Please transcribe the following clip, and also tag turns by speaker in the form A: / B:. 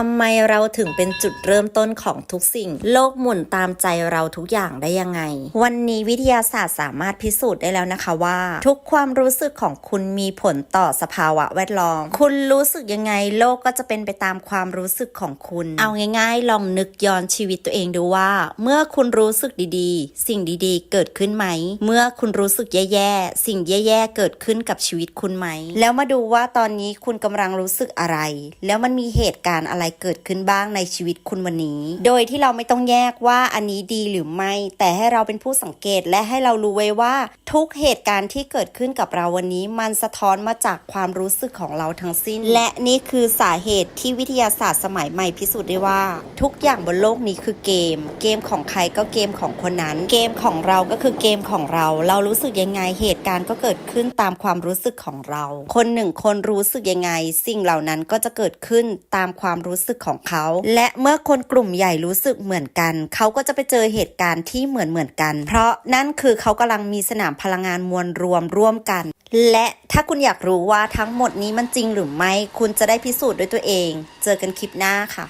A: ทำไมเราถึงเป็นจุดเริ่มต้นของทุกสิ่ง โลกหมุนตามใจเราทุกอย่างได้ยังไง วันนี้วิทยาศาสตร์สามารถพิสูจน์ได้แล้วนะคะว่า ทุกความรู้สึกของคุณมีผลต่อสภาวะแวดล้อม คุณรู้สึกยังไง โลกก็จะเป็นไปตามความรู้สึกของคุณ เอาง่ายๆ ลองนึกย้อนชีวิตตัวเองดูว่า เมื่อคุณรู้สึกดีๆ สิ่งดีๆ เกิดขึ้นไหม เมื่อคุณรู้สึกแย่ๆ สิ่งแย่ๆ เกิดขึ้นกับชีวิตคุณไหม แล้วมาดูว่าตอนนี้คุณกำลังรู้สึกอะไร แล้วมันมีเหตุการณ์อะไรเกิดขึ้นบ้างในชีวิตคุณวันนี้ โดยที่เราไม่ต้องแยกว่าอันนี้ดีหรือไม่ แต่ให้เราเป็นผู้สังเกตและให้เรารู้ไว้ว่า ทุกเหตุการณ์ที่เกิดขึ้นกับเราวันนี้ มันสะท้อนมาจากความรู้สึกของเราทั้งสิ้น และนี่คือสาเหตุที่วิทยาศาสตร์สมัยใหม่พิสูจน์ได้ว่า ทุกอย่างบนโลกนี้คือเกม เกมของใครก็เกมของคนนั้น เกมของเราก็คือเกมของเรา เรารู้สึกยังไงเหตุการณ์ก็เกิดขึ้นตามความรู้สึกของเรา คนหนึ่งคนรู้สึกยังไง สิ่งเหล่านั้นก็จะเกิดขึ้นตามความรู้รู้สึกของเขา และเมื่อคนกลุ่มใหญ่รู้สึกเหมือนกัน เขาก็จะไปเจอเหตุการณ์ที่เหมือนเหมือนกัน เพราะนั่นคือเขากำลังมีสนามพลังงานมวลรวมร่วมกัน และถ้าคุณอยากรู้ว่าทั้งหมดนี้มันจริงหรือไม่ คุณจะได้พิสูจน์ด้วยตัวเอง เจอกันคลิปหน้าค่ะ